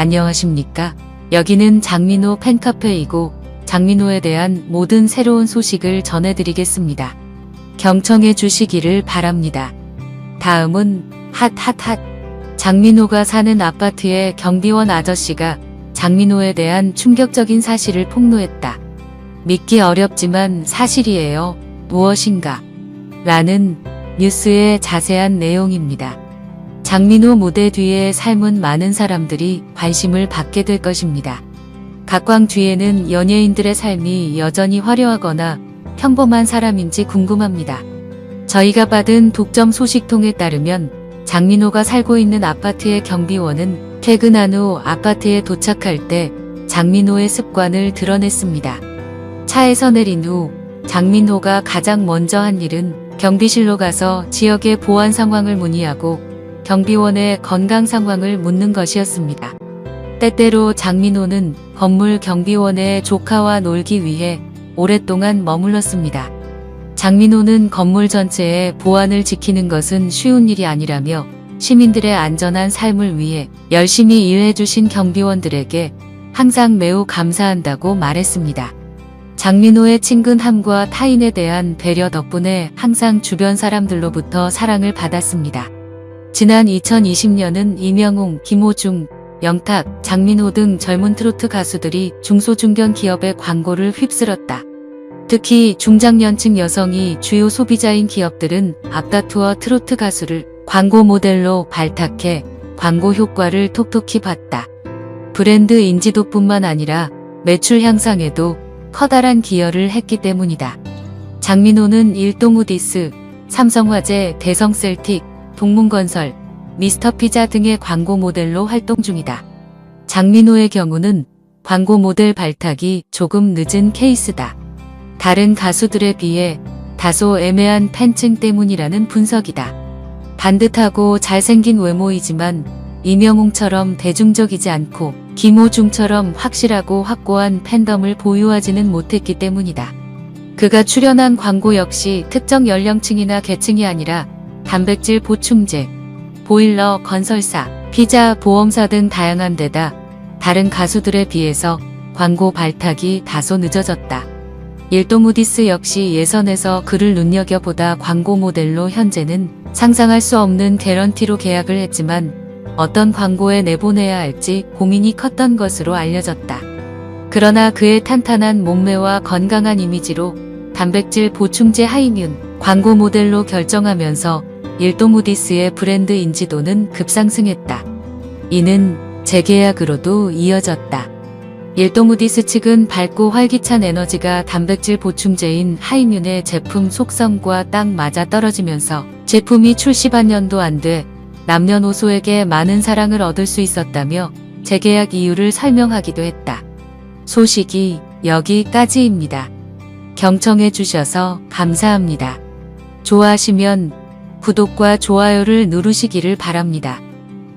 안녕하십니까? 여기는 장민호 팬카페이고 장민호에 대한 모든 새로운 소식을 전해드리겠습니다. 경청해 주시기를 바랍니다. 다음은 핫핫핫 장민호가 사는 아파트의 경비원 아저씨가 장민호에 대한 충격적인 사실을 폭로했다. 믿기 어렵지만 사실이에요. 무엇인가? 라는 뉴스의 자세한 내용입니다. 장민호 무대 뒤의 삶은 많은 사람들이 관심을 받게 될 것입니다. 각광 뒤에는 연예인들의 삶이 여전히 화려하거나 평범한 사람인지 궁금합니다. 저희가 받은 독점 소식통에 따르면 장민호가 살고 있는 아파트의 경비원은 퇴근한 후 아파트에 도착할 때 장민호의 습관을 드러냈습니다. 차에서 내린 후 장민호가 가장 먼저 한 일은 경비실로 가서 지역의 보안 상황을 문의하고 경비원의 건강 상황을 묻는 것이었습니다. 때때로 장민호는 건물 경비원의 조카와 놀기 위해 오랫동안 머물렀습니다. 장민호는 건물 전체의 보안을 지키는 것은 쉬운 일이 아니라며 시민들의 안전한 삶을 위해 열심히 일해주신 경비원들에게 항상 매우 감사한다고 말했습니다. 장민호의 친근함과 타인에 대한 배려 덕분에 항상 주변 사람들로부터 사랑을 받았습니다. 지난 2020년은 이명웅, 김호중, 영탁, 장민호 등 젊은 트로트 가수들이 중소중견 기업의 광고를 휩쓸었다. 특히 중장년층 여성이 주요 소비자인 기업들은 앞다투어 트로트 가수를 광고 모델로 발탁해 광고 효과를 톡톡히 봤다. 브랜드 인지도뿐만 아니라 매출 향상에도 커다란 기여를 했기 때문이다. 장민호는 일동 우디스, 삼성화재, 대성셀틱, 동문건설, 미스터피자 등의 광고 모델로 활동 중이다. 장민호의 경우는 광고 모델 발탁이 조금 늦은 케이스다. 다른 가수들에 비해 다소 애매한 팬층 때문이라는 분석이다. 반듯하고 잘생긴 외모이지만 이명웅처럼 대중적이지 않고 김호중처럼 확실하고 확고한 팬덤을 보유하지는 못했기 때문이다. 그가 출연한 광고 역시 특정 연령층이나 계층이 아니라 단백질 보충제, 보일러, 건설사, 피자, 보험사 등 다양한 데다 다른 가수들에 비해서 광고 발탁이 다소 늦어졌다. 일도 무디스 역시 예선에서 그를 눈여겨보다 광고 모델로 현재는 상상할 수 없는 개런티로 계약을 했지만 어떤 광고에 내보내야 할지 고민이 컸던 것으로 알려졌다. 그러나 그의 탄탄한 몸매와 건강한 이미지로 단백질 보충제 하이뮨 광고 모델로 결정하면서 일도무디스의 브랜드 인지도는 급상승했다. 이는 재계약으로도 이어졌다. 일도무디스 측은 밝고 활기찬 에너지가 단백질 보충제인 하이뮨의 제품 속성과 딱 맞아 떨어지면서 제품이 출시 반년도 안 돼 남녀노소에게 많은 사랑을 얻을 수 있었다며 재계약 이유를 설명하기도 했다. 소식이 여기까지입니다. 경청해 주셔서 감사합니다. 좋아하시면 구독과 좋아요를 누르시기를 바랍니다.